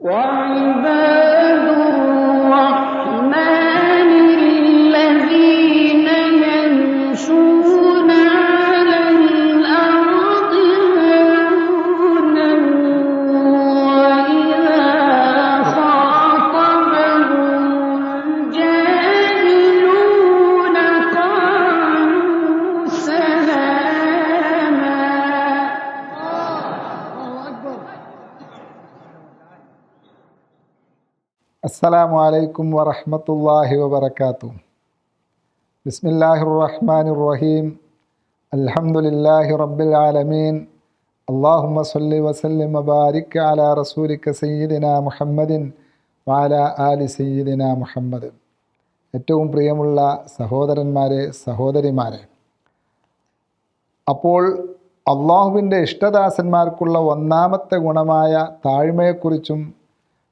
وعباد അസ്സലാമു അലൈക്കും വറഹ്മത്തുള്ളാഹി വബറകാതുഹു. ബിസ്മില്ലാഹിർ റഹ്മാനിർ റഹീം അൽഹംദുലില്ലാഹി റബ്ബിൽ ആലമീൻ. അല്ലാഹുമ്മ സ്വല്ലി വസല്ലിം വബാരിക് അലാ റസൂലിക സയ്യിദിന മുഹമ്മദിൻ വാല ആലി സയ്യിദിന മുഹമ്മദ്. ഏറ്റവും പ്രിയമുള്ള സഹോദരന്മാരെ സഹോദരിമാരെ. അപ്പോൾ അള്ളാഹുവിന്റെ ഇഷ്ടദാസന്മാർക്കുള്ള ഒന്നാമത്തെ ഗുണമായ താഴ്മയെക്കുറിച്ചും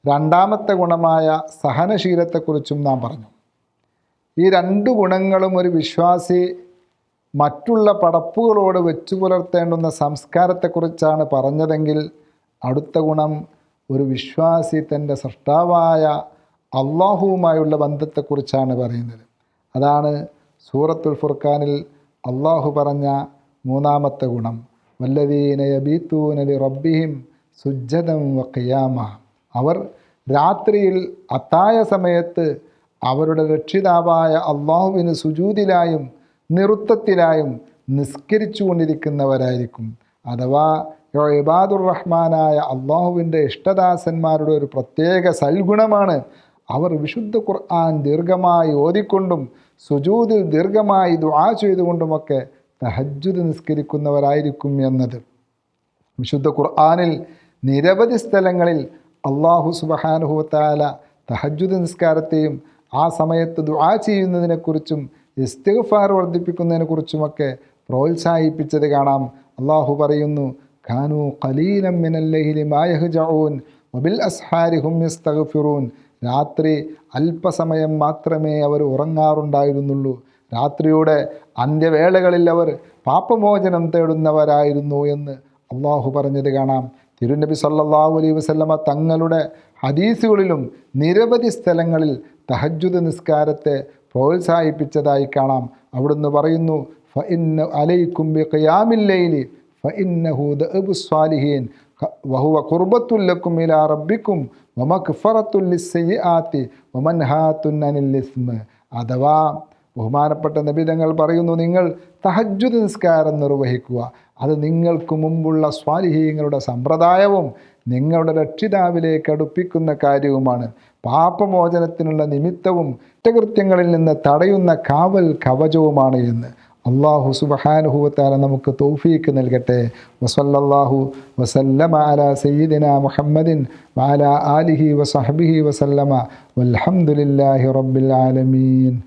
രണ്ടാമത്തെ ഗുണമായ സഹനശീലത്തെക്കുറിച്ചും നാം പറഞ്ഞു. ഈ രണ്ട് ഗുണങ്ങളും ഒരു വിശ്വാസി മറ്റുള്ള പടപ്പുകളോട് വെച്ചു പുലർത്തേണ്ടുന്ന സംസ്കാരത്തെക്കുറിച്ചാണ് പറഞ്ഞതെങ്കിൽ അടുത്ത ഗുണം ഒരു വിശ്വാസി തന്റെ സൃഷ്ടാവായ അള്ളാഹുവുമായുള്ള ബന്ധത്തെക്കുറിച്ചാണ് പറയുന്നത്. അതാണ് സൂറത്തുൽ ഫുർഖാനിൽ അള്ളാഹു പറഞ്ഞ മൂന്നാമത്തെ ഗുണം. വല്ലദീന യബീത്തൂനലി റബ്ബിഹിം സുജ്ജതം വഖിയാമ അവർ രാത്രിയിൽ അത്തായ സമയത്ത് അവരുടെ രക്ഷിതാവായ അള്ളാഹുവിന് സുജൂതിലായും നിറുത്തത്തിലായും നിസ്കരിച്ചു കൊണ്ടിരിക്കുന്നവരായിരിക്കും. അഥവാ ഇബാദുർ റഹ്മാനായ അള്ളാഹുവിന്റെ ഇഷ്ടദാസന്മാരുടെ ഒരു പ്രത്യേക സൽഗുണമാണ്. അവർ വിശുദ്ധ ഖുർആൻ ദീർഘമായി ഓതിക്കൊണ്ടും സുജൂതിൽ ദീർഘമായി ദുആ ചെയ്തുകൊണ്ടുമൊക്കെ തഹജ്ജുദ് നിസ്കരിക്കുന്നവരായിരിക്കും എന്നത്. വിശുദ്ധ ഖുർആാനിൽ നിരവധി സ്ഥലങ്ങളിൽ അള്ളാഹു സുബഹാനുഹുത്താല തഹജുദ് നിസ്കാരത്തെയും ആ സമയത്ത് ദുആ ചെയ്യുന്നതിനെക്കുറിച്ചും ഇസ്തിഗ്ഫാർ വർദ്ധിപ്പിക്കുന്നതിനെക്കുറിച്ചുമൊക്കെ പ്രോത്സാഹിപ്പിച്ചത് കാണാം. അള്ളാഹു പറയുന്നു ഖാനു ഖലീലം മിനല്ലഹിലി മായഹ്ജഊൻ വബിൽ അസ്ഹാരി ഹും യസ്തഗ്ഫിറൂൻ. രാത്രി അല്പസമയം മാത്രമേ അവർ ഉറങ്ങാറുണ്ടായിരുന്നുള്ളൂ. രാത്രിയുടെ അന്ത്യവേളകളിൽ അവർ പാപമോചനം തേടുന്നവരായിരുന്നു എന്ന് അള്ളാഹു പറഞ്ഞത് കാണാം. തിരുനബി സല്ലല്ലാഹു അലൈ വസല്ലമ തങ്ങളുടെ ഹദീസുകളിലും നിരവധി സ്ഥലങ്ങളിൽ തഹജുദ് നിസ്കാരത്തെ പ്രോത്സാഹിപ്പിച്ചതായി കാണാം. അവിടുന്ന് പറയുന്നു അലൈക്കും സ്വാലിഹീൻ വഹുവ കുർബത്തുല്ലക്കും ഇലാ റബ്ബിക്കും ഇസ്മ. അഥവാ ബഹുമാനപ്പെട്ട നബിതങ്ങൾ പറയുന്നു നിങ്ങൾ തഹജ്ജുദ് നിസ്കാരം നിർവഹിക്കുക. അത് നിങ്ങൾക്ക് മുമ്പുള്ള സ്വാലിഹീങ്ങളുടെ സമ്പ്രദായവും നിങ്ങളുടെ രക്ഷിതാവിലേക്ക് അടുപ്പിക്കുന്ന കാര്യവുമാണ്. പാപമോചനത്തിനുള്ള നിമിത്തവും കുറ്റകൃത്യങ്ങളിൽ നിന്ന് തടയുന്ന കാവൽ കവചവുമാണ് എന്ന്. അള്ളാഹു സുബഹാനുഹൂവത്താല നമുക്ക് തൗഫീക്ക് നൽകട്ടെ. വസല്ലാഹു വസല്ലമ അല സയ്യിദിന മുഹമ്മദിൻ വാല ആലിഹി വസഹബിഹി വസല്ലമ. വൽഹംദുലില്ലാഹി റബ്ബിൽ ആലമീൻ.